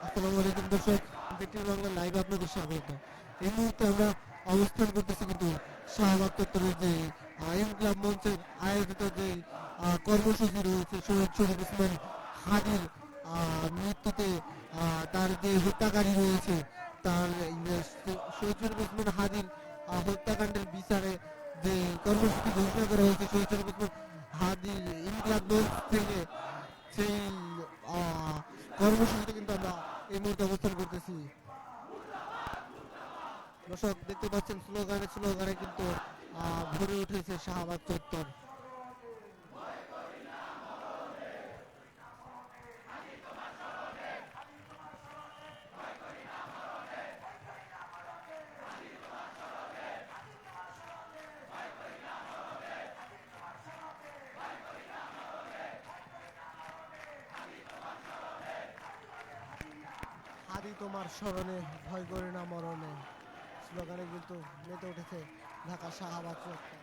আসসালামু আলাইকুম দর্শক বিটিভি বাংলা লাইভ আপনাদের স্বাগত। এই মুহূর্তে আমরা অবস্থান করতেছি কিন্তু শাহবাগ চত্বরের যে আহ, ইনকলাব মঞ্চের আয়োজিত যে কর্মসূচি রয়েছে শহীদ শরীফ ইসমাইল হাদির আহ, মৃত্যুতে তার যে হত্যাকারী রয়েছে তার এই শহীদ শরীফ ইসমাইল হাদির আহ, হত্যাকাণ্ডের বিচারে যে কর্মসূচি ঘোষণা করা হয়েছে শহীদ শরীফ ইসমাইল হাদির ইনকলাব মঞ্চ থেকে সেই কর্মসূচিতে কিন্তু আমরা এই মুহূর্তে অবস্থান করতেছি। দর্শক, দেখতে পাচ্ছেন, স্লোগানে স্লোগানে কিন্তু ভরে উঠেছে শাহবাগ চত্বর। আদি তোমার স্মরণে ভয় করে না মরণে। স্লোগানে কিন্তু মেতে উঠেছে ঢাকা শাহবাগ চত্বর।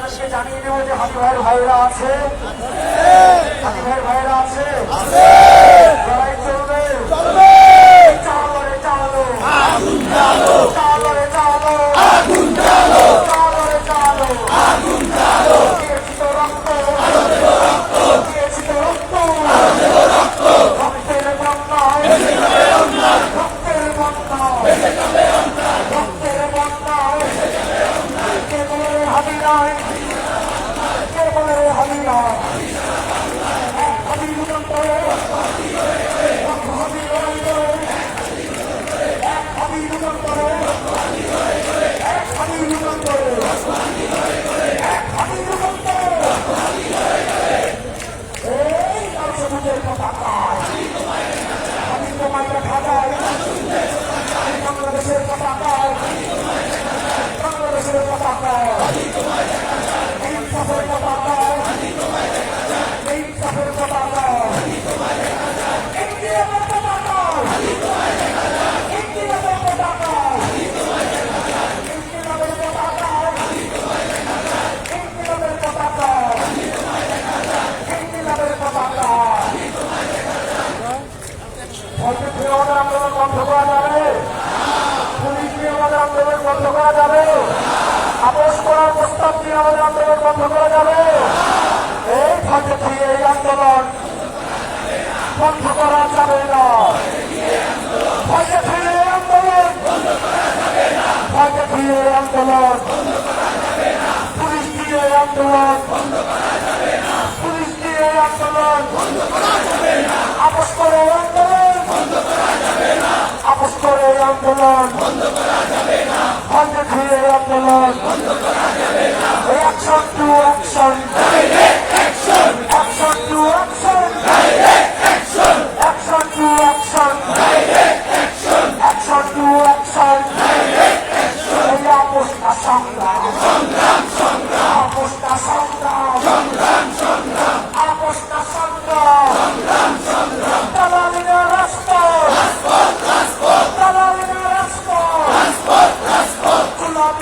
তাদেরকে জানিয়ে দেবো যে হাজি ভাইয়ের ভাইরা আছে। হাজি ভাইয়ের ভাইরা আছে। বন্ধ করা যাবে পুলিশ দিয়ে আমাদের আন্দোলন বন্ধ করা যাবে আপোষ করার প্রস্তাব দিয়ে আমাদের বন্ধ করা যাবে এই ভোটে দিয়ে এই বন্ধ করা যাবে না। দিয়ে এই আন্দোলন এই আন্দোলন পুলিশ দিয়ে আন্দোলন পুলিশ দিয়ে আন্দোলন আপোষ করে আন্দোলন বন্ধ এই আন্দোলন অ্যাকশন টু অ্যাকশন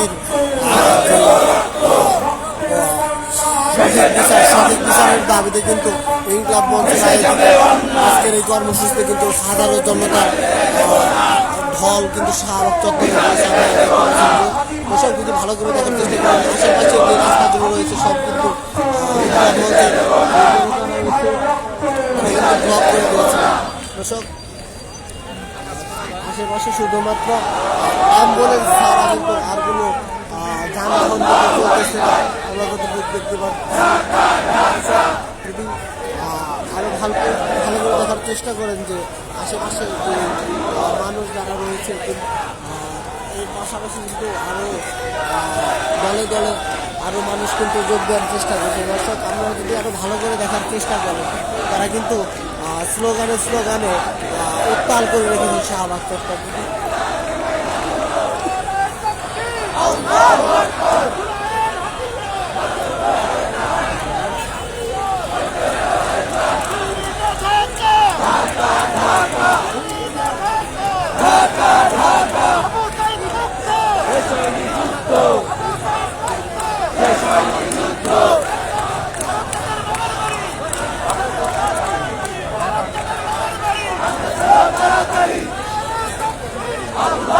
হাদির সঠিক বিচার সঠিক বিচারের দাবিতে কিন্তু ইনকলাব মঞ্চের আজকের এই কর্মসূচিতে কিন্তু হাজারো জনতা, ঢল কিন্তু শাহবাগ চত্বরে এসব যদি ভালো করে দেখার চেষ্টা করেন আশেপাশে যে রাস্তাগুলো রয়েছে, সব কিন্তু ইনকলাব মঞ্চের ব্লক করে দিয়েছে আশেপাশে শুধুমাত্র অ্যাম্বুলেন্স ছাড়া কিন্তু আর কোনো যানবাহন চলতেছে না। দেখতে পাচ্ছি। যদি আহ, আরও ভালো ভালো করে দেখার চেষ্টা করেন যে আশেপাশে যে মানুষ যারা রয়েছে এর পাশাপাশি কিন্তু আরও দলে দলে আরও মানুষ কিন্তু যোগ দেওয়ার চেষ্টা করছে। দর্শক আপনারা যদি আরও ভালো করে দেখার চেষ্টা করেন তারা কিন্তু স্লোগানে স্লোগানে উত্তাল করে রেখেছে শাহবাগ চত্বরটি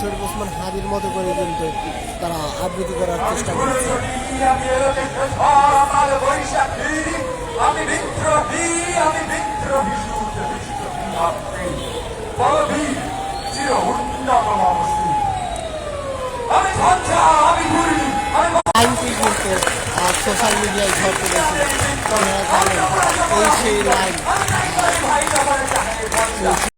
শরীফ ওসমান হাদির মতো করে কিন্তু তারা আবৃত্তি করার চেষ্টা করছে। আমি বিদ্রোহী আমি বিদ্রোহী সোশ্যাল মিডিয়ায় ঝড় তুলেছে। এই সেই লাইন ভাই আমার চাহে